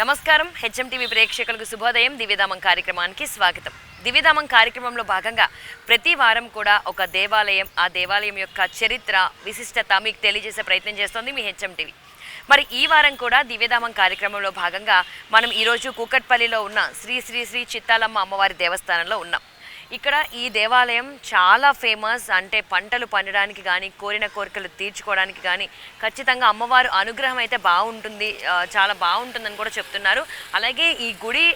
నమస్కారం. HM TV ప్రేక్షకులకు శుభోదయం. దివ్యధామం కార్యక్రమానికి స్వాగతం. దివ్యధామం కార్యక్రమంలో భాగంగా ప్రతి వారం కూడా ఒక దేవాలయం ఆ దేవాలయం యొక్క చరిత్ర విశిష్టత మీకు తెలియజేసే ప్రయత్నం చేస్తోంది మీ హెచ్ఎం టీవీ మరి ఈ వారం కూడా దివ్యధామం కార్యక్రమంలో భాగంగా మనం ఈరోజు కూకట్పల్లిలో ఉన్న శ్రీ శ్రీ శ్రీ చిత్తాలమ్మ అమ్మవారి దేవస్థానంలో ఉన్నాం. ఇక్కడ ఈ దేవాలయం చాలా ఫేమస్ అంటే పంటలు పండడానికి కానీ కోరిన కోరికలు తీర్చుకోవడానికి కానీ ఖచ్చితంగా అమ్మవారు అనుగ్రహం అయితే బాగుంటుంది చాలా బాగుంటుందని కూడా చెప్తున్నారు. అలాగే ఈ గుడి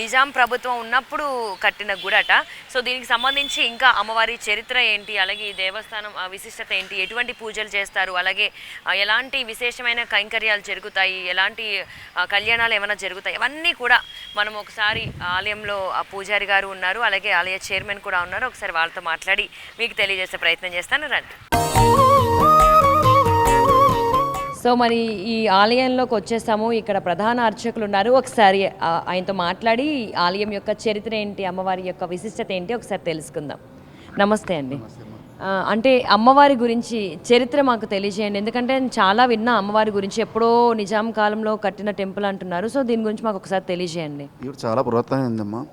నిజాం ప్రభుత్వం ఉన్నప్పుడు కట్టిన గుడట. సో దీనికి సంబంధించి ఇంకా అమ్మవారి చరిత్ర ఏంటి అలాగే ఈ దేవస్థానం విశిష్టత ఏంటి ఎటువంటి పూజలు చేస్తారు అలాగే ఎలాంటి విశేషమైన కైంకర్యాలు జరుగుతాయి ఎలాంటి కళ్యాణాలు ఏమైనా జరుగుతాయి అవన్నీ కూడా మనం ఒకసారి ఆలయంలో పూజారి గారు ఉన్నారు అలాగే ఆలయ చైర్మన్ కూడా ఉన్నారు. ఒకసారి వాళ్ళతో మాట్లాడి మీకు తెలియజేసే ప్రయత్నం చేస్తాను. రండి. సో మరి ఈ ఆలయంలోకి వచ్చేసాము. ఇక్కడ ప్రధాన అర్చకులు ఉన్నారు. ఒకసారి ఆయనతో మాట్లాడి ఆలయం యొక్క చరిత్ర ఏంటి అమ్మవారి యొక్క విశిష్టత ఏంటి ఒకసారి తెలుసుకుందాం. నమస్తే అండి. అంటే అమ్మవారి గురించి చరిత్ర మాకు తెలియజేయండి. ఎందుకంటే నేను చాలా విన్నా అమ్మవారి గురించి. ఎప్పుడో నిజాం కాలంలో కట్టిన టెంపుల్ అంటున్నారు. సో దీని గురించి మాకు ఒకసారి తెలియజేయండి. చాలా పురాతనమైంది ఉందమ్మా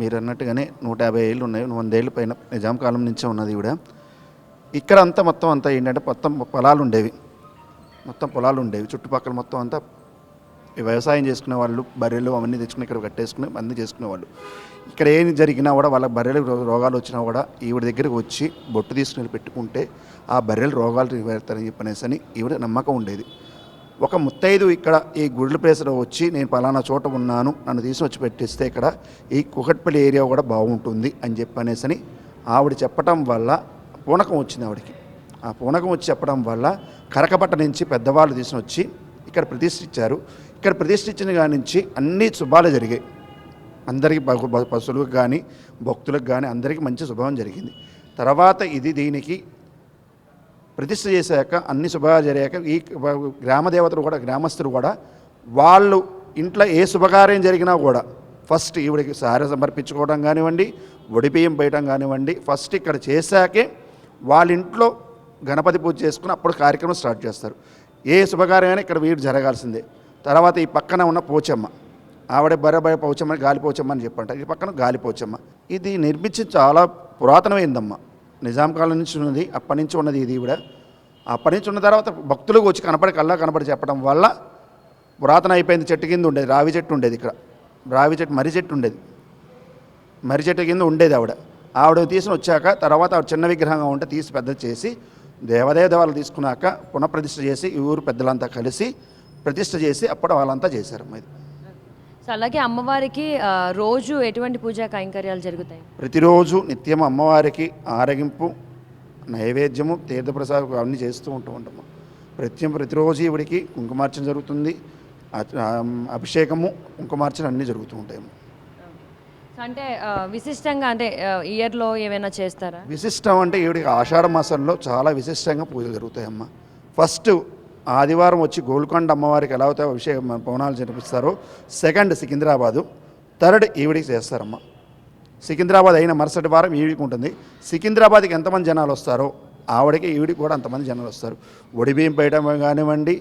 మీరు అన్నట్టుగానే నూట యాభై ఏళ్ళు ఉన్నాయి వందేళ్ళు పైన నిజాం కాలం నుంచే ఉన్నది ఈవిడ. ఇక్కడ అంతా మొత్తం అంతా ఏంటంటే మొత్తం పొలాలు ఉండేవి. మొత్తం పొలాలు ఉండేవి. చుట్టుపక్కల మొత్తం అంతా వ్యవసాయం చేసుకునే వాళ్ళు బర్రెలు అవన్నీ తెచ్చుకుని ఇక్కడ కట్టేసుకుని అన్నీ చేసుకునేవాళ్ళు ఇక్కడ ఏం జరిగినా కూడా వాళ్ళ బర్రెలు రోగాలు వచ్చినా కూడా ఈవిడ దగ్గరకు వచ్చి బొట్టు తీసుకుని పెట్టుకుంటే ఆ బర్రెలు రోగాలు నివేరుతారని చెప్పనేసి అని ఈవిడ నమ్మకం ఉండేది. ఒక ముత్తైదు ఇక్కడ ఈ గుడ్ల ప్లేస్లో వచ్చి నేను పలానా చోట ఉన్నాను నన్ను తీసుకొచ్చి వచ్చి పెట్టిస్తే ఇక్కడ ఈ కుకట్పల్లి ఏరియా కూడా బాగుంటుంది అని చెప్పనేసని ఆవిడ చెప్పటం వల్ల పూనకం వచ్చింది ఆవిడకి. ఆ పూనకం వచ్చి చెప్పడం వల్ల కరకపట్ట నుంచి పెద్దవాళ్ళు తీసుకుని వచ్చి ఇక్కడ ప్రతిష్ఠించారు. ఇక్కడ ప్రతిష్ఠించిన కాడి నుంచి అన్ని శుభాలు జరిగాయి. అందరికీ పశువులకు కానీ భక్తులకు కానీ అందరికీ మంచి శుభం జరిగింది. తర్వాత ఇది దీనికి ప్రతిష్ఠ చేశాక అన్ని శుభాలు జరిగాక ఈ గ్రామదేవతలు కూడా గ్రామస్తులు కూడా వాళ్ళు ఇంట్లో ఏ శుభకార్యం జరిగినా కూడా ఫస్ట్ ఈవిడికి సారె సమర్పించుకోవడం కానివ్వండి ఒడిబియ్యం పోయటం కానివ్వండి ఫస్ట్ ఇక్కడ చేశాకే వాళ్ళ ఇంట్లో గణపతి పూజ చేసుకుని అప్పుడు కార్యక్రమం స్టార్ట్ చేస్తారు. ఏ శుభకార్యమైనా ఇక్కడ వీడు జరగాల్సిందే. తర్వాత ఈ పక్కన ఉన్న పోచమ్మ ఆవిడ బర్రె బర్రె పోచమ్మ గాలి పోచమ్మ అని చెప్పంట ఈ పక్కన గాలి పోచమ్మ. ఇది నిర్మించి చాలా పురాతనమైందమ్మా. నిజాం కాలం నుంచి ఉన్నది అప్పటి నుంచి ఉన్నది ఇది ఈవిడ అప్పటి నుంచి ఉన్న తర్వాత భక్తులకు వచ్చి కనపడి కల్లా కనపడి చెప్పడం వల్ల పురాతన అయిపోయింది చెట్టు కింద ఉండేది రావి చెట్టు ఉండేది ఇక్కడ. రావి చెట్టు మర్రి చెట్టు ఉండేది. మర్రి చెట్టు కింద ఉండేది ఆవిడ. ఆవిడ తీసుకుని వచ్చాక తర్వాత ఆవిడ చిన్న విగ్రహంగా ఉంటే తీసి పెద్ద చేసి దేవదేవ దేవాలు తీసుకున్నాక పునఃప్రతిష్ఠ చేసి ఈ ఊరు పెద్దలంతా కలిసి ప్రతిష్ఠ చేసి అప్పుడు వాళ్ళంతా చేశారు ఇది. సో అలాగే అమ్మవారికి రోజు ఎటువంటి పూజా కైంకర్యాలు జరుగుతాయి? ప్రతిరోజు నిత్యం అమ్మవారికి ఆరగింపు నైవేద్యము తీర్థప్రసాదం అన్నీ చేస్తూ ఉంటూ ఉంటాము. ప్రత్యం ప్రతిరోజు ఈవిడికి కుంకుమార్చన జరుగుతుంది. అభిషేకము కుంకుమార్చన అన్నీ జరుగుతూ ఉంటాయి అంటే విశిష్టంగా అంటే ఇయర్లో ఏమైనా చేస్తారా? విశిష్టం అంటే ఈవిడికి ఆషాఢ మాసంలో చాలా విశిష్టంగా పూజలు జరుగుతాయమ్మ. ఫస్ట్ ఆదివారం వచ్చి గోల్కొండ అమ్మవారికి ఎలా అవుతాయో అభిషేకం పవనాలు జరిపిస్తారో. సెకండ్ సికింద్రాబాదు. థర్డ్ ఈవిడికి చేస్తారమ్మ. సికింద్రాబాద్ అయిన మరుసటి వారం ఈవిడికి ఉంటుంది. సికింద్రాబాద్కి ఎంతమంది జనాలు వస్తారో ఆవిడకి ఈవిడికి కూడా అంతమంది జనాలు వస్తారు. ఒడిబియ్యం పేయటం కానివ్వండి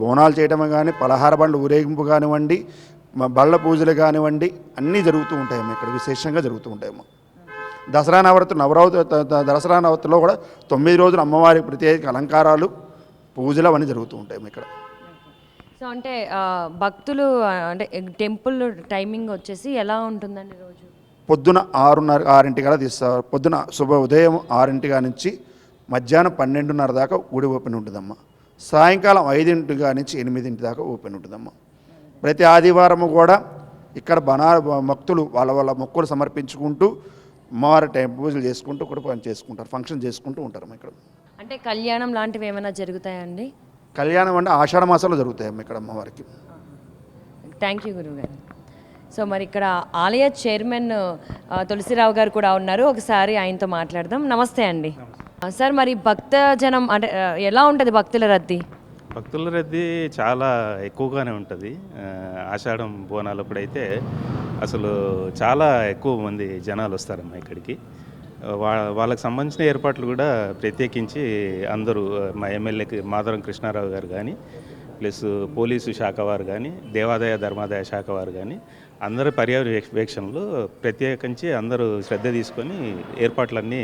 బోనాలు చేయటం కానీ పలహార బండ్లు ఊరేగింపు కానివ్వండి బళ్ళ పూజలు కానివ్వండి అన్నీ జరుగుతూ ఉంటాయమ్మ ఇక్కడ విశేషంగా జరుగుతూ ఉంటాయమ్మ. దసరా నవరాత్రి నవరాత్రి దసరా నవరాత్రిలో కూడా తొమ్మిది రోజులు అమ్మవారికి ప్రత్యేక అలంకారాలు పూజలు అవన్నీ జరుగుతూ ఉంటాయి ఇక్కడ. సో అంటే భక్తులు అంటే టెంపుల్ టైమింగ్ వచ్చేసి ఎలా ఉంటుందండి రోజు? పొద్దున ఆరున్నర ఆరింటి కల్లా తీస్తారు. పొద్దున శుభ ఉదయం ఆరింటిగా నుంచి మధ్యాహ్నం పన్నెండున్నర దాకా గుడి ఓపెన్ ఉంటుందమ్మా. సాయంకాలం ఐదింటిగా నుంచి ఎనిమిదింటి దాకా ఓపెన్ ఉంటుందమ్మా. ప్రతి ఆదివారము కూడా ఇక్కడ బనా భక్తులు వాళ్ళ వాళ్ళ మొక్కులు సమర్పించుకుంటూ అమ్మవారి టైం పూజలు చేసుకుంటూ కూడా పని చేసుకుంటారు ఫంక్షన్ చేసుకుంటూ ఉంటారమ్మా ఇక్కడ. అంటే కళ్యాణం లాంటివి ఏమైనా జరుగుతాయండి? కళ్యాణం అంటే ఆషాఢ మాసంలో జరుగుతాయమ్మా ఇక్కడ అమ్మవారికి థ్యాంక్ యూ గురుగారు సో మరి ఇక్కడ ఆలయ చైర్మన్ తులసిరావు గారు కూడా ఉన్నారు. ఒకసారి ఆయనతో మాట్లాడదాం. నమస్తే అండి. సార్ మరి భక్త జనం అంటే ఎలా ఉంటుంది భక్తుల రద్దీ? భక్తుల రద్దీ చాలా ఎక్కువగానే ఉంటుంది. ఆషాఢం బోనాలప్పుడైతే అసలు చాలా ఎక్కువ మంది జనాలు వస్తారమ్మా ఇక్కడికి. వా వాళ్ళకి సంబంధించిన ఏర్పాట్లు కూడా ప్రత్యేకించి అందరూ మా ఎమ్మెల్యేకి మాధవరం కృష్ణారావు గారు కానీ ప్లస్ పోలీసు శాఖ వారు కానీ దేవాదాయ ధర్మాదాయ శాఖ వారు కానీ అందరి పర్యవేక్షణలో ప్రత్యేకించి అందరూ శ్రద్ధ తీసుకొని ఏర్పాట్లన్నీ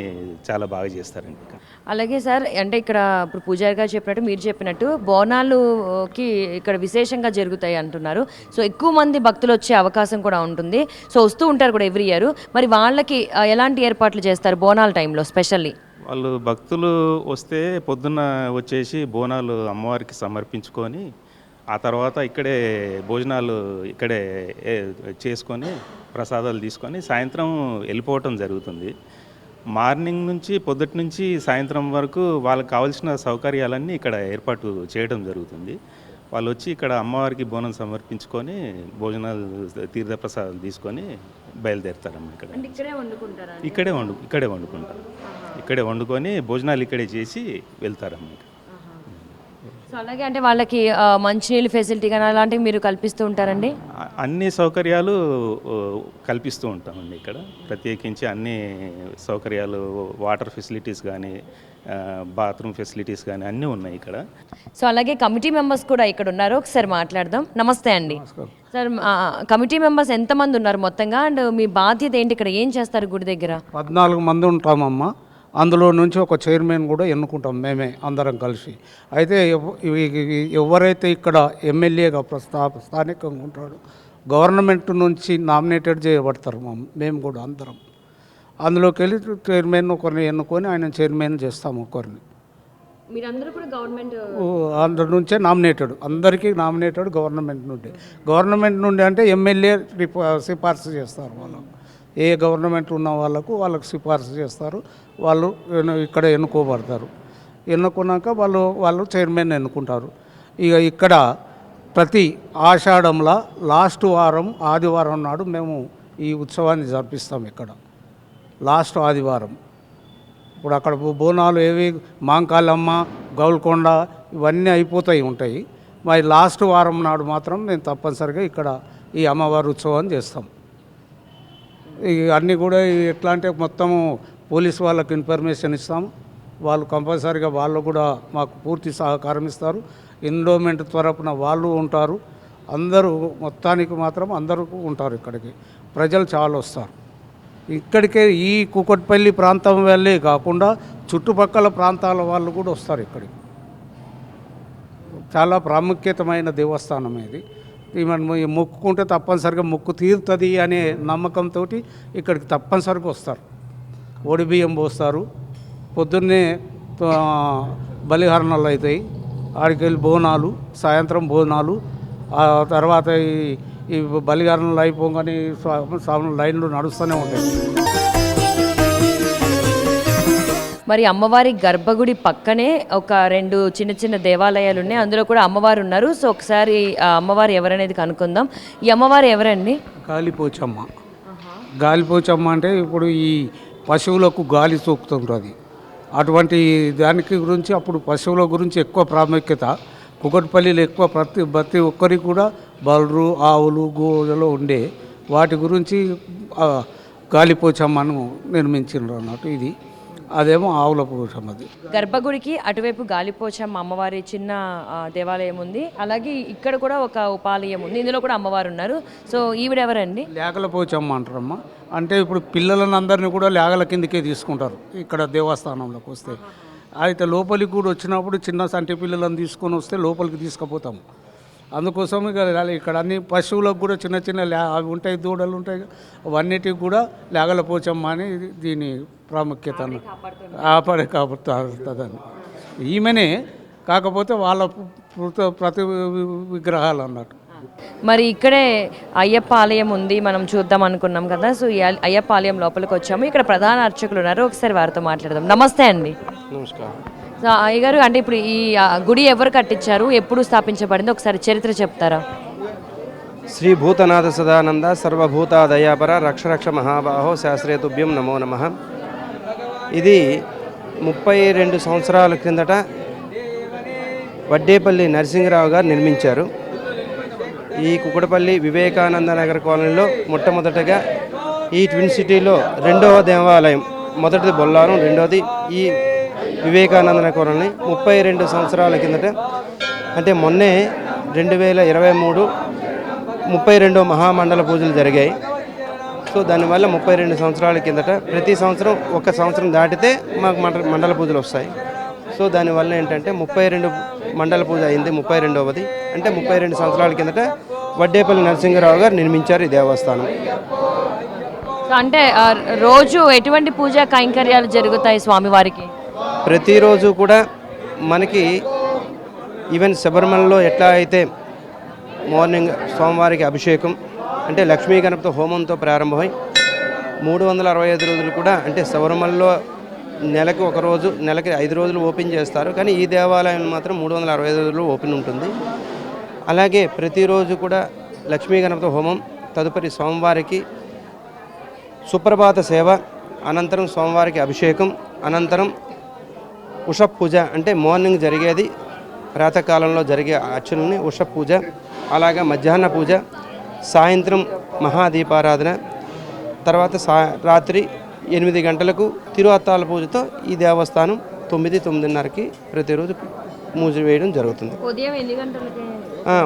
చాలా బాగా చేస్తారండి అలాగే సార్ అంటే ఇక్కడ ఇప్పుడు పూజారి గారు చెప్పినట్టు మీరు చెప్పినట్టు బోనాలుకి ఇక్కడ విశేషంగా జరుగుతాయి అంటున్నారు. సో ఎక్కువ మంది భక్తులు వచ్చే అవకాశం కూడా ఉంటుంది. సో వస్తూ ఉంటారు కూడా ఎవ్రీ ఇయర్. మరి వాళ్ళకి ఎలాంటి ఏర్పాట్లు చేస్తారు బోనాల టైంలో స్పెషల్లీ? వాళ్ళు భక్తులు వస్తే పొద్దున్న వచ్చేసి బోనాలు అమ్మవారికి సమర్పించుకొని ఆ తర్వాత ఇక్కడే భోజనాలు ఇక్కడే చేసుకొని ప్రసాదాలు తీసుకొని సాయంత్రం వెళ్ళిపోవటం జరుగుతుంది. మార్నింగ్ నుంచి పొద్దుటి నుంచి సాయంత్రం వరకు వాళ్ళకి కావాల్సిన సౌకర్యాలన్నీ ఇక్కడ ఏర్పాటు చేయడం జరుగుతుంది. వాళ్ళు వచ్చి ఇక్కడ అమ్మవారికి బోనం సమర్పించుకొని భోజనాలు తీర్థప్రసాదాలు తీసుకొని బయలుదేరుతారమ్మ ఇక్కడ. ఇక్కడే ఇక్కడే వండు ఇక్కడే వండుకుంటారు. ఇక్కడే వండుకొని భోజనాలు ఇక్కడే చేసి వెళ్తారమ్మ ఇక. సో అలాగే అంటే వాళ్ళకి మంచినీళ్ళు ఫెసిలిటీ కానీ అలాంటివి మీరు కల్పిస్తూ ఉంటారండి? అన్ని సౌకర్యాలు కల్పిస్తూ ఉంటామండి ఇక్కడ. ప్రత్యేకించి అన్ని సౌకర్యాలు వాటర్ ఫెసిలిటీస్ కానీ బాత్రూమ్ ఫెసిలిటీస్ కానీ అన్నీ ఉన్నాయి ఇక్కడ. సో అలాగే కమిటీ మెంబర్స్ కూడా ఇక్కడ ఉన్నారు. ఒకసారి మాట్లాడదాం. నమస్తే అండి. సార్ కమిటీ మెంబర్స్ ఎంతమంది ఉన్నారు మొత్తంగా? అండ్ మీ బాధ్యత ఏంటి? ఇక్కడ ఏం చేస్తారు గుడి దగ్గర? పద్నాలుగు మంది ఉంటామమ్మా. అందులో నుంచి ఒక చైర్మన్ కూడా ఎన్నుకుంటాం మేమే అందరం కలిసి. అయితే ఎవరైతే ఇక్కడ ఎమ్మెల్యేగా ప్రస్థా స్థానికంగా ఉంటాడో గవర్నమెంట్ నుంచి నామినేటెడ్ చేయబడతారు మా మేము కూడా అందరం. అందులోకి వెళ్ళి చైర్మన్ ఒకరిని ఎన్నుకొని ఆయన చైర్మన్ చేస్తాము ఒకరిని. అందరి నుంచే నామినేటెడ్. అందరికీ నామినేటెడ్ గవర్నమెంట్ నుండి. గవర్నమెంట్ నుండి అంటే ఎమ్మెల్యే సిఫార్సు చేస్తారు వాళ్ళు ఏ గవర్నమెంట్ ఉన్న వాళ్ళకు వాళ్ళకు సిఫార్సు చేస్తారు. వాళ్ళు ఇక్కడ ఎన్నుకోబడతారు. ఎన్నుకున్నాక వాళ్ళు వాళ్ళు చైర్మన్ ఎన్నుకుంటారు. ఇక ఇక్కడ ప్రతి ఆషాఢంలో లాస్ట్ వారం ఆదివారం నాడు మేము ఈ ఉత్సవాన్ని జరిపిస్తాం ఇక్కడ. లాస్ట్ ఆదివారం. ఇప్పుడు అక్కడ బోనాలు ఏవి మాంకాలమ్మ గౌల్కొండ ఇవన్నీ అయిపోతాయి ఉంటాయి. మరి లాస్ట్ వారం నాడు మాత్రం మేము తప్పనిసరిగా ఇక్కడ ఈ అమ్మవారి ఉత్సవాన్ని చేస్తాం. అన్నీ కూడా ఎట్లా అంటే మొత్తము పోలీస్ వాళ్ళకు ఇన్ఫర్మేషన్ ఇస్తాము. వాళ్ళు కంపల్సరీగా వాళ్ళు కూడా మాకు పూర్తి సహకారం ఇస్తారు. ఎన్రోల్మెంట్ తరపున వాళ్ళు ఉంటారు. అందరూ మొత్తానికి మాత్రం అందరూ ఉంటారు ఇక్కడికి. ప్రజలు చాలా వస్తారు. ఇక్కడికే ఈ కూకట్పల్లి ప్రాంతం వెళ్ళే కాకుండా చుట్టుపక్కల ప్రాంతాల వాళ్ళు కూడా వస్తారు ఇక్కడికి. చాలా ప్రాముఖ్యతమైన దేవస్థానం ఇది. మనం మొక్కుకుంటే తప్పనిసరిగా మొక్కు తీరుతుంది అనే నమ్మకంతో ఇక్కడికి తప్పనిసరిగా వస్తారు. ఒడిబియ్యం పోస్తారు. పొద్దున్నే బలిహరణలు అవుతాయి ఆడికి వెళ్ళి బోనాలు సాయంత్రం బోనాలు. ఆ తర్వాత ఈ ఈ బలిహరణలు అయిపోగానే స్వా- లైన్లు నడుస్తూనే ఉంటాయి. మరి అమ్మవారి గర్భగుడి పక్కనే ఒక రెండు చిన్న చిన్న దేవాలయాలు ఉన్నాయి. అందులో కూడా అమ్మవారు ఉన్నారు. సో ఒకసారి ఆ అమ్మవారు ఎవరనేది కనుక్కుందాం. ఈ అమ్మవారు ఎవరండి? గాలిపోచమ్మ. గాలిపోచమ్మ అంటే ఇప్పుడు ఈ పశువులకు గాలి సోకుతుంటుంది అటువంటి దానికి గురించి అప్పుడు పశువుల గురించి ఎక్కువ ప్రాముఖ్యత. కుకట్పల్లిలో ఎక్కువ ప్రతి ప్రతి ఒక్కరికి కూడా బలరు ఆవులు గోదలు ఉండే వాటి గురించి గాలిపోచమ్మను నిర్మించినారు అన్నట్టు ఇది. అదేమో ఆవుల పోచమ్మది గర్భగుడికి అటువైపు గాలిపోచమ్మ అమ్మవారి చిన్న దేవాలయం ఉంది. అలాగే ఇక్కడ కూడా ఒక ఉపాలయం ఉంది. ఇందులో కూడా అమ్మవారు ఉన్నారు. సో ఈవిడ ఎవరండి? లేగల పోచమ్మ అంటారమ్మా. అంటే ఇప్పుడు పిల్లలను అందరినీ కూడా లేగల కిందకే తీసుకుంటారు ఇక్కడ దేవస్థానంలోకి వస్తే. అయితే లోపలికి కూడా వచ్చినప్పుడు చిన్న సంటి పిల్లలను తీసుకొని వస్తే లోపలికి తీసుకుపోతాము. అందుకోసం ఇక ఇక్కడ అన్ని పశువులకు కూడా చిన్న చిన్న అవి ఉంటాయి దూడలు ఉంటాయి. అవన్నిటికి కూడా లేగల పోచమ్మ అని దీని ప్రాముఖ్యత అన్న. ఆపడే కాపాడుతుందని ఈమెనే కాకపోతే వాళ్ళ ప్రతి- ప్రతి విగ్రహాలు అన్నట్టు. మరి ఇక్కడే అయ్యప్ప ఆలయం ఉంది మనం చూద్దాం అనుకున్నాం కదా. సో ఈ అయ్యప్ప ఆలయం లోపలికి వచ్చాము. ఇక్కడ ప్రధాన అర్చకులు ఉన్నారు. ఒకసారి వారితో మాట్లాడదాం. నమస్తే అండి. నమస్కారం. అయ్య అయ్యగారు అంటే ఇప్పుడు ఈ గుడి ఎవరు కట్టించారు? ఎప్పుడు స్థాపించబడింది? ఒకసారి చరిత్ర చెప్తారా? శ్రీ భూతనాథ సదానంద సర్వభూత దయాపర రక్షరక్ష మహాబాహో శాస్త్రీయ తుభ్యం నమో నమ. ఇది ముప్పై రెండు సంవత్సరాల క్రిందట వడ్డేపల్లి నరసింహరావు గారు నిర్మించారు. ఈ కుకుడపల్లి వివేకానంద నగర్ కాలనీలో మొట్టమొదటగా ఈ ట్విన్ సిటీలో రెండవ దేవాలయం మొదటిది బొల్లారం రెండవది ఈ వివేకానందన నగర్ కాలనీ ముప్పై రెండు సంవత్సరాల కిందట అంటే మొన్నే రెండు వేల ఇరవై మూడు ముప్పై రెండో మహామండల పూజలు జరిగాయి. సో దానివల్ల ముప్పై రెండు సంవత్సరాల కిందట ప్రతి సంవత్సరం ఒక సంవత్సరం దాటితే మాకు మండల మండల పూజలు వస్తాయి. సో దానివల్ల ఏంటంటే ముప్పై రెండు మండల పూజ అయింది ముప్పై రెండవది. అంటే ముప్పై రెండు సంవత్సరాల కిందట వడ్డేపల్లి నరసింహరావు గారు నిర్మించారు ఈ దేవస్థానం. అంటే రోజు ఎటువంటి పూజా కైంకర్యాలు జరుగుతాయి స్వామివారికి? ప్రతిరోజు కూడా మనకి ఈవెన్ శబరిమలలో ఎట్లా అయితే మార్నింగ్ సోమవారికి అభిషేకం అంటే లక్ష్మీ గణపతి హోమంతో ప్రారంభమై మూడు వందల అరవై ఐదు రోజులు కూడా అంటే శబరిమలలో నెలకు ఒక రోజు నెలకి ఐదు రోజులు ఓపెన్ చేస్తారు. కానీ ఈ దేవాలయం మాత్రం మూడు వందల అరవై ఐదు రోజులు ఓపెన్ ఉంటుంది. అలాగే ప్రతిరోజు కూడా లక్ష్మీ గణపతి హోమం తదుపరి సోమవారికి సుప్రభాత సేవ అనంతరం సోమవారికి అభిషేకం అనంతరం ఉష పూజ అంటే మార్నింగ్ జరిగేది ప్రాతకాలంలో జరిగే అర్చనని ఉష పూజ అలాగా మధ్యాహ్న పూజ సాయంత్రం మహాదీపారాధన తర్వాత సా రాత్రి ఎనిమిది గంటలకు తిరువత్తాల పూజతో ఈ దేవస్థానం తొమ్మిది తొమ్మిదిన్నరకి ప్రతిరోజు పూజ వేయడం జరుగుతుంది.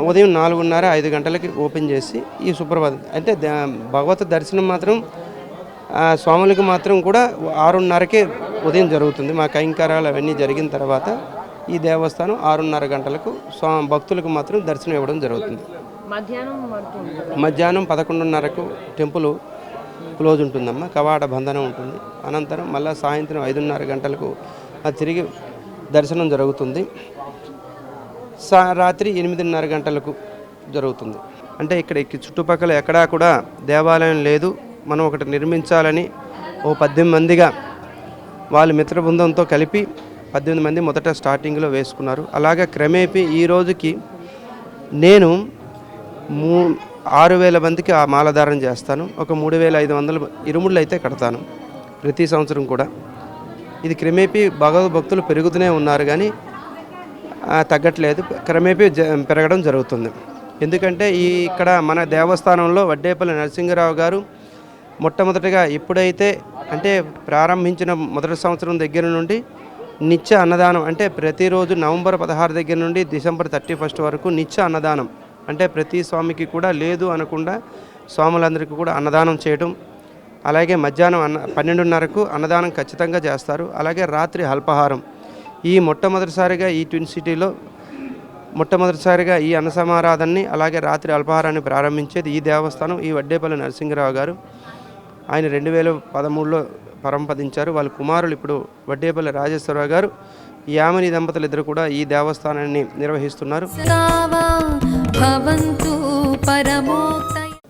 ఉదయం నాలుగున్నర ఐదు గంటలకి ఓపెన్ చేసి ఈ సుప్రభాతం అంటే భగవత్ దర్శనం మాత్రం స్వాములకి మాత్రం కూడా ఆరున్నరకే ఉదయం జరుగుతుంది. మా కైంకారాలు అవన్నీ జరిగిన తర్వాత ఈ దేవస్థానం ఆరున్నర గంటలకు స్వా భక్తులకు మాత్రం దర్శనం ఇవ్వడం జరుగుతుంది. మధ్యాహ్నం పదకొండున్నరకు టెంపుల్ క్లోజ్ ఉంటుందమ్మా. కవాడ బంధనం ఉంటుంది. అనంతరం మళ్ళీ సాయంత్రం ఐదున్నర గంటలకు అది తిరిగి దర్శనం జరుగుతుంది. సా రాత్రి ఎనిమిదిన్నర గంటలకు జరుగుతుంది. అంటే ఇక్కడ చుట్టుపక్కల ఎక్కడా కూడా దేవాలయం లేదు. మనం ఒకటి నిర్మించాలని ఓ పద్దెనిమిది మందిగా వాళ్ళ మిత్ర బృందంతో కలిపి పద్దెనిమిది మంది మొదట స్టార్టింగ్లో వేసుకున్నారు. అలాగే క్రమేపీ ఈ రోజుకి నేను మూ ఆరు వేల మందికి ఆ మాలధారణ చేస్తాను. ఒక మూడు వేల ఐదు వందల ఇరుముళ్ళు అయితే కడతాను ప్రతి సంవత్సరం కూడా. ఇది క్రమేపీ భగవద్ భక్తులు పెరుగుతూనే ఉన్నారు కానీ తగ్గట్లేదు. క్రమేపీ జ పెరగడం జరుగుతుంది. ఎందుకంటే ఈ ఇక్కడ మన దేవస్థానంలో వడ్డేపల్లి నరసింహరావు గారు మొట్టమొదటిగా ఎప్పుడైతే అంటే ప్రారంభించిన మొదటి సంవత్సరం దగ్గర నుండి నిత్య అన్నదానం అంటే ప్రతిరోజు నవంబర్ పదహారు దగ్గర నుండి డిసెంబర్ థర్టీ ఫస్ట్ వరకు నిత్య అన్నదానం. అంటే ప్రతి స్వామికి కూడా లేదు అనకుండా స్వాములందరికీ కూడా అన్నదానం చేయడం అలాగే మధ్యాహ్నం అన్న పన్నెండున్నరకు అన్నదానం ఖచ్చితంగా చేస్తారు. అలాగే రాత్రి అల్పాహారం. ఈ మొట్టమొదటిసారిగా ఈ ట్విన్ సిటీలో మొట్టమొదటిసారిగా ఈ అన్నసమారాధనని అలాగే రాత్రి అల్పాహారాన్ని ప్రారంభించేది ఈ దేవస్థానం ఈ వడ్డేపల్లి నరసింహరావు గారు. ఆయన రెండు వేల పదమూడులో పరంపదించారు. వాళ్ళ కుమారులు ఇప్పుడు వడ్డేపల్లి రాజేశ్వరరావు గారు. యామిని దంపతులు ఇద్దరు కూడా ఈ దేవస్థానాన్ని నిర్వహిస్తున్నారు.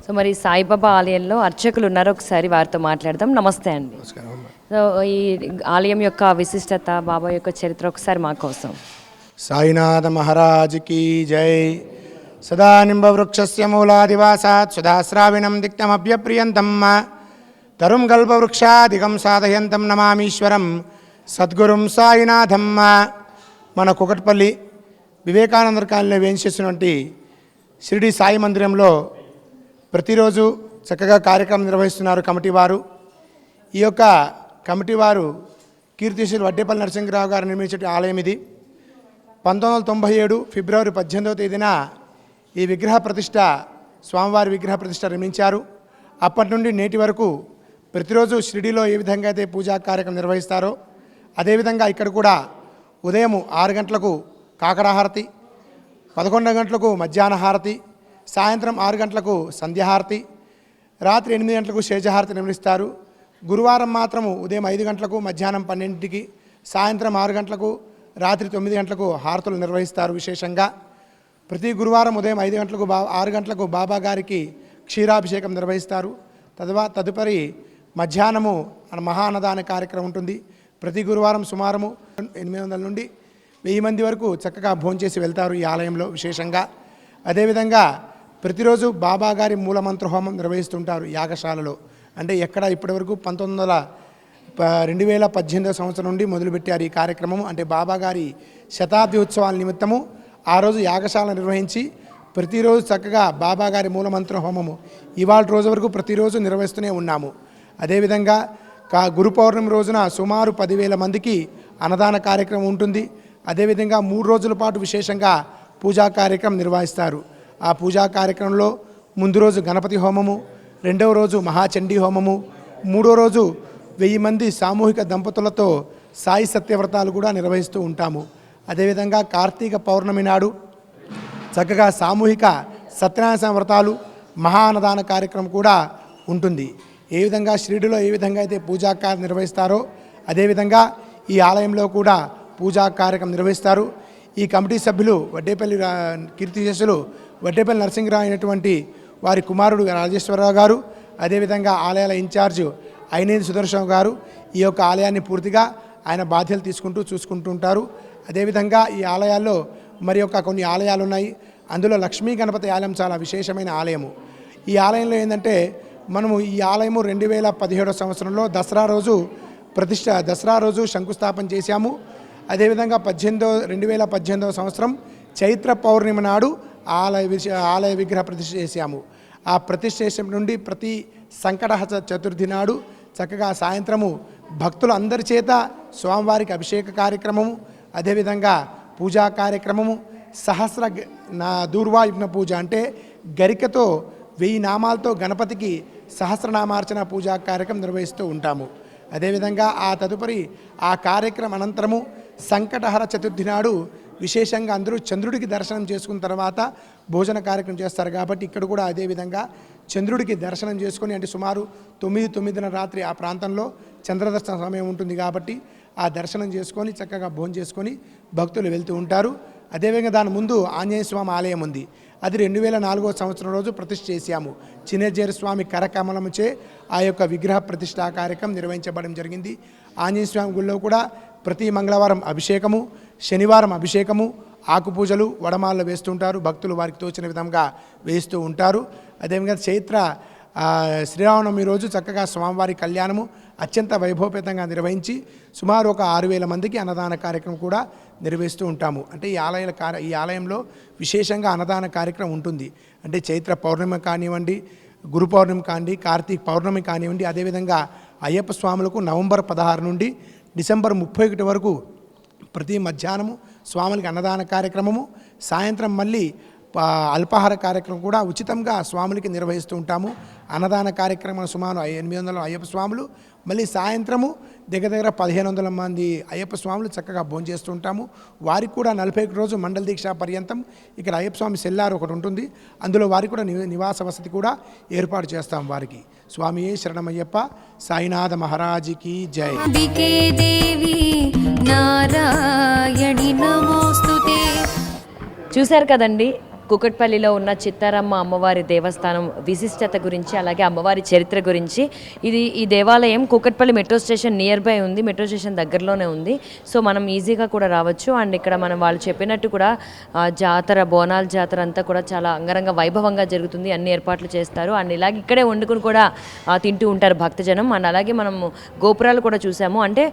సో మరి సాయిబాబా ఆలయంలో అర్చకులు ఉన్నారు ఒకసారి వారితో మాట్లాడదాం. నమస్తే అండి. సో ఈ ఆలయం యొక్క విశిష్టత బాబా యొక్క చరిత్ర ఒకసారి మా కోసం. సాయినాథ మహారాజ్ కీ జై. సదా నింబవృక్షస్య మూలాదివాసాత్ సుధాశ్రావిణం దిక్తమభ్యప్రియంతం తరుం కల్పవృక్షాదికం సాధయంతం నమామీశ్వరం. సద్గురుం సాయినాథమ్మ మన కుకట్పల్లి వివేకానంద కాలనీలో వేయించేసినటువంటి షిరిడి సాయి మందిరంలో ప్రతిరోజు చక్కగా కార్యక్రమం నిర్వహిస్తున్నారు కమిటీ వారు. ఈ యొక్క కమిటీ వారు కీర్తిశ్రీ వడ్డేపల్లి నరసింహరావు గారు నిర్మించే ఆలయం ఇది. పంతొమ్మిది వందల తొంభై ఏడు ఫిబ్రవరి పద్దెనిమిదవ తేదీన ఈ విగ్రహ ప్రతిష్ట స్వామివారి విగ్రహ ప్రతిష్ట నిర్మించారు. అప్పటి నుండి నేటి వరకు ప్రతిరోజు షిరిడిలో ఏ విధంగా అయితే పూజా కార్యక్రమం నిర్వహిస్తారో అదేవిధంగా ఇక్కడ కూడా ఉదయం ఆరు గంటలకు కాకడాహారతి పదకొండు గంటలకు మధ్యాహ్న హారతి సాయంత్రం ఆరు గంటలకు సంధ్యాహారతి రాత్రి ఎనిమిది గంటలకు శేషహారతి నిర్వహిస్తారు. గురువారం మాత్రము ఉదయం ఐదు గంటలకు మధ్యాహ్నం పన్నెండింటికి సాయంత్రం ఆరు గంటలకు రాత్రి తొమ్మిది గంటలకు హారతులు నిర్వహిస్తారు విశేషంగా. ప్రతి గురువారం ఉదయం ఐదు గంటలకు బా ఆరు గంటలకు బాబా గారికి క్షీరాభిషేకం నిర్వహిస్తారు. తదువ తదుపరి మధ్యాహ్నము మన మహాన్నదాన కార్యక్రమం ఉంటుంది. ప్రతి గురువారం సుమారము ఎనిమిది వందల నుండి వెయ్యి మంది వరకు చక్కగా భోంచేసి వెళ్తారు ఈ ఆలయంలో విశేషంగా. అదేవిధంగా ప్రతిరోజు బాబా గారి మూలమంత్ర హోమం నిర్వహిస్తుంటారు యాగశాలలో. అంటే ఎక్కడ ఇప్పటివరకు పంతొమ్మిది వందల ప- రెండు వేల పద్దెనిమిదవ సంవత్సరం నుండి మొదలుపెట్టారు ఈ కార్యక్రమం అంటే బాబా గారి శతాబ్ది ఉత్సవాల నిమిత్తము ఆ రోజు యాగశాల నిర్వహించి ప్రతిరోజు చక్కగా బాబా గారి మూలమంత్ర హోమము ఇవాళ రోజు వరకు ప్రతిరోజు నిర్వహిస్తూనే ఉన్నాము. అదేవిధంగా కా గురు పౌర్ణమి రోజున సుమారు పదివేల మందికి అన్నదాన కార్యక్రమం ఉంటుంది. అదేవిధంగా మూడు రోజుల పాటు విశేషంగా పూజా కార్యక్రమం నిర్వహిస్తారు. ఆ పూజా కార్యక్రమంలో ముందు రోజు గణపతి హోమము రెండవ రోజు మహాచండీ హోమము మూడో రోజు వెయ్యి మంది సామూహిక దంపతులతో సాయి సత్యవ్రతాలు కూడా నిర్వహిస్తూ ఉంటాము. అదేవిధంగా కార్తీక పౌర్ణమి నాడు చక్కగా సామూహిక సత్యనారాయణ వ్రతాలు మహానదాన కార్యక్రమం కూడా ఉంటుంది. ఏ విధంగా షిరిడిలో ఏ విధంగా అయితే పూజా కార్యం నిర్వహిస్తారో అదేవిధంగా ఈ ఆలయంలో కూడా పూజా కార్యక్రమం నిర్వహిస్తారు. ఈ కమిటీ సభ్యులు వడ్డేపల్లి కీర్తిశేషులు వడ్డేపల్లి నరసింహరావు అయినటువంటి వారి కుమారుడు రాజేశ్వరరావు గారు అదేవిధంగా ఆలయాల ఇన్ఛార్జ్ అయినేది సుదర్శన్ గారు ఈ యొక్క ఆలయాన్ని పూర్తిగా ఆయన బాధ్యతలు తీసుకుంటూ చూసుకుంటూ ఉంటారు అదేవిధంగా ఈ ఆలయాల్లో మరి యొక్క కొన్ని ఆలయాలు ఉన్నాయి. అందులో లక్ష్మీ గణపతి ఆలయం చాలా విశేషమైన ఆలయము. ఈ ఆలయంలో ఏంటంటే మనము ఈ ఆలయము రెండు వేల పదిహేడో సంవత్సరంలో దసరా రోజు ప్రతిష్ట దసరా రోజు శంకుస్థాపన చేశాము. అదేవిధంగా పద్దెనిమిదో రెండు వేల పద్దెనిమిదవ సంవత్సరం చైత్ర పౌర్ణిమ నాడు ఆలయ విశ- ఆలయ విగ్రహ ప్రతిష్ఠ చేశాము. ఆ ప్రతిష్ఠ చేసిన నుండి ప్రతి సంకటహస చతుర్థి నాడు చక్కగా సాయంత్రము భక్తులు అందరి చేత స్వామివారికి అభిషేక కార్యక్రమము అదేవిధంగా పూజా కార్యక్రమము సహస్ర నా దూర్వాయుగ్న పూజ అంటే గరికతో వెయ్యి నామాలతో గణపతికి సహస్రనామార్చన పూజా కార్యక్రమం నిర్వహిస్తూ ఉంటాము. అదేవిధంగా ఆ తదుపరి ఆ కార్యక్రమం అనంతరము సంకటహర చతుర్థి నాడు విశేషంగా అందరూ చంద్రుడికి దర్శనం చేసుకున్న తర్వాత భోజన కార్యక్రమం చేస్తారు కాబట్టి ఇక్కడ కూడా అదేవిధంగా చంద్రుడికి దర్శనం చేసుకొని అంటే సుమారు తొమ్మిది తొమ్మిదిన రాత్రి ఆ ప్రాంతంలో చంద్రదర్శన సమయం ఉంటుంది కాబట్టి ఆ దర్శనం చేసుకొని చక్కగా భోజనం చేసుకొని భక్తులు వెళ్తూ ఉంటారు. అదేవిధంగా దాని ముందు ఆంజనేయ స్వామి ఆలయం ఉంది. అది రెండు వేల నాలుగో సంవత్సరం రోజు ప్రతిష్ఠ చేశాము. చిన్నజేరు స్వామి కరకమలముచే ఆ యొక్క విగ్రహ ప్రతిష్ట కార్యక్రమం నిర్వహించబడడం జరిగింది. ఆంజనేయ స్వామి గుళ్ళో కూడా ప్రతి మంగళవారం అభిషేకము శనివారం అభిషేకము ఆకుపూజలు వడమాలలో వేస్తుంటారు. భక్తులు వారికి తోచిన విధంగా వేస్తూ ఉంటారు. అదేవిధంగా చైత్ర శ్రీరామనవమి రోజు చక్కగా స్వామివారి కళ్యాణము అత్యంత వైభవపేతంగా నిర్వహించి సుమారు ఒక ఆరు వేల మందికి అన్నదాన కార్యక్రమం కూడా నిర్వహిస్తూ ఉంటాము. అంటే ఈ ఆలయాల కార్య ఈ ఆలయంలో విశేషంగా అన్నదాన కార్యక్రమం ఉంటుంది. అంటే చైత్ర పౌర్ణమి కానివ్వండి గురు పౌర్ణమి కానివ్వండి కార్తీక పౌర్ణమి కానివ్వండి అదేవిధంగా అయ్యప్ప స్వాములకు నవంబర్ పదహారు నుండి డిసెంబర్ ముప్పై ఒకటి వరకు ప్రతి మధ్యాహ్నము స్వాములకి అన్నదాన కార్యక్రమము సాయంత్రం మళ్ళీ అల్పాహార కార్యక్రమం కూడా ఉచితంగా స్వాములకి నిర్వహిస్తూ ఉంటాము. అన్నదాన కార్యక్రమం సుమారు ఎనిమిది వందల అయ్యప్ప స్వాములు మళ్ళీ సాయంత్రము దగ్గర దగ్గర పదిహేను వందల మంది అయ్యప్ప స్వాములు చక్కగా భోంచేస్తూ ఉంటాము. వారికి కూడా నలభై ఒకటి రోజు మండల దీక్ష పర్యంతం ఇక్కడ అయ్యప్ప స్వామి సెల్లార్ ఒకటి ఉంటుంది. అందులో వారికి కూడా ని- నివాస వసతి కూడా ఏర్పాటు చేస్తాం వారికి. స్వామియే శరణమయ్యప్ప సాయినాథ మహారాజుకి జై. దేవి నారాయణి నమోస్తుతే. చూశారు కదండి కుకట్పల్లిలో ఉన్న చిత్తారమ్మ అమ్మవారి దేవస్థానం విశిష్టత గురించి అలాగే అమ్మవారి చరిత్ర గురించి. ఇది ఈ దేవాలయం Kukatpally metro station near by ఉంది మెట్రో స్టేషన్ దగ్గరలోనే ఉంది. సో మనం ఈజీగా కూడా రావచ్చు. అండ్ ఇక్కడ మనం వాళ్ళు చెప్పినట్టు కూడా జాతర బోనాల జాతర అంతా కూడా చాలా అంగరంగ వైభవంగా జరుగుతుంది. అన్ని ఏర్పాట్లు చేస్తారు. అండ్ ఇలాగే ఇక్కడే వండుకుని కూడా తింటూ ఉంటారు భక్తజనం. అండ్ అలాగే మనము గోపురాలు కూడా చూసాము. అంటే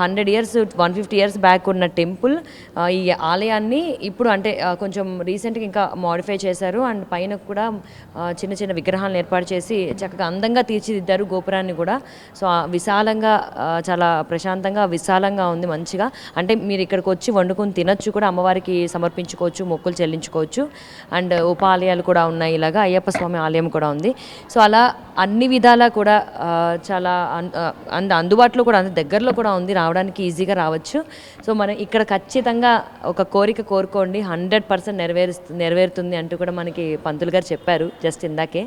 hundred years one fifty years back ఉన్న టెంపుల్ ఈ ఆలయాన్ని ఇప్పుడు అంటే కొంచెం రీసెంట్గా ఇంకా మాడిఫై చేశారు. అండ్ పైన కూడా చిన్న చిన్న విగ్రహాలను ఏర్పాటు చేసి చక్కగా అందంగా తీర్చిదిద్దారు గోపురాన్ని కూడా. సో విశాలంగా చాలా ప్రశాంతంగా విశాలంగా ఉంది మంచిగా. అంటే మీరు ఇక్కడికి వచ్చి వండుకొని తినొచ్చు కూడా అమ్మవారికి సమర్పించుకోవచ్చు మొక్కులు చెల్లించుకోవచ్చు. అండ్ ఉపాలయాలు కూడా ఉన్నాయి ఇలాగా అయ్యప్ప స్వామి ఆలయం కూడా ఉంది. సో అలా అన్ని విధాలా కూడా చాలా అన్- అంద అందుబాటులో కూడా అంత దగ్గరలో కూడా ఉంది రావడానికి ఈజీగా రావచ్చు. సో మనం ఇక్కడ ఖచ్చితంగా ఒక కోరిక కోరుకోండి హండ్రెడ్ పర్సెంట్ నెరవేరుస్తు. నెరవేరుతుంది అంటూ కూడా మనకి పంతులు గారు చెప్పారు జస్ట్ ఇందాకే.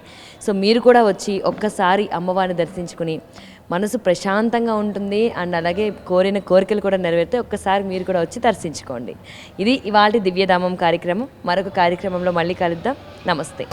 సో మీరు కూడా వచ్చి ఒక్కసారి అమ్మవారిని దర్శించుకుని మనసు ప్రశాంతంగా ఉంటుంది అండ్ అలాగే కోరిన కోరికలు కూడా నెరవేరితే ఒక్కసారి మీరు కూడా వచ్చి దర్శించుకోండి. ఇది ఇవాళ దివ్యధామం కార్యక్రమం. మరొక కార్యక్రమంలో మళ్ళీ కలుద్దాం. నమస్తే.